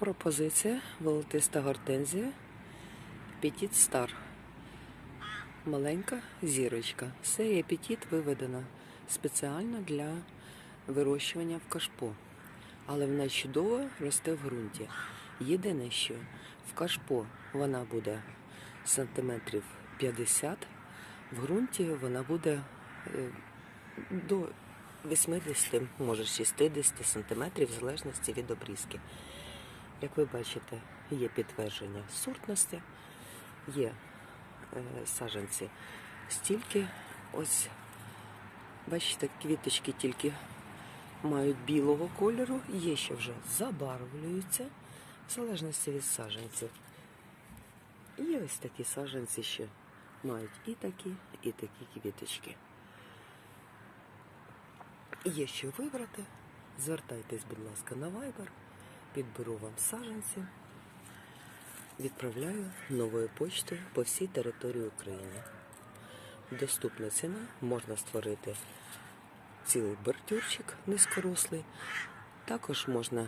Пропозиція волотиста гортензія Петіт Стар. Маленька зірочка. Цей епітіт виведена спеціально для вирощування в кашпо. Але вона чудово росте в ґрунті. Єдине, що в кашпо вона буде сантиметрів 50, в ґрунті вона буде е, до 80, може 60 сантиметрів, в залежності від обрізки. Як ви бачите, є підтвердження сортності, є е, стільки. Ось, бачите, квіточки тільки мають білого кольору, є ще вже забарвлюються, в залежності від саджанців. Є ось такі саджанці ще мають і такі, і такі квіточки. Є що вибрати. Звертайтесь, будь ласка, на Viber, підберу вам саджанці, відправляю новою почтою по всій території України. Доступна ціна, можна створити цілий бордюрчик низькорослий. Також можна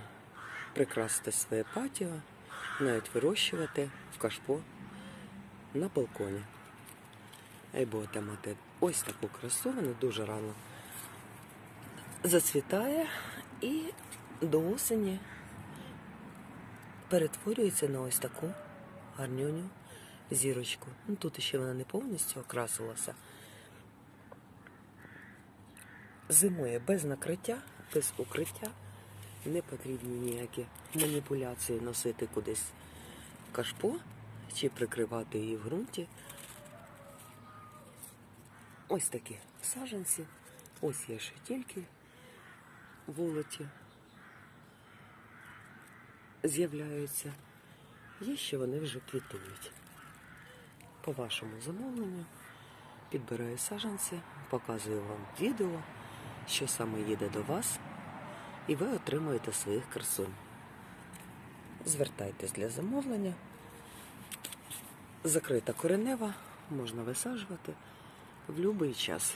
прикрасити своє патіо, навіть вирощувати в кашпо на балконі. І будете мати ось таку красу, вона дуже рано зацвітає і до осені перетворюється на ось таку гарнюню зірочку. Ну, тут ще вона не повністю окрасилася. Зимує без накриття, без укриття. Не потрібні ніякі маніпуляції носити кудись в кашпо чи прикривати її в ґрунті. Ось такі саджанці. Ось є ще тільки вулиці з'являються. Є ще вони вже квітують. По вашому замовленню підбираю саджанці, показую вам відео, що саме їде до вас, і ви отримуєте своїх красунь. Звертайтесь для замовлення. Закрита коренева, можна висаджувати в будь-який час.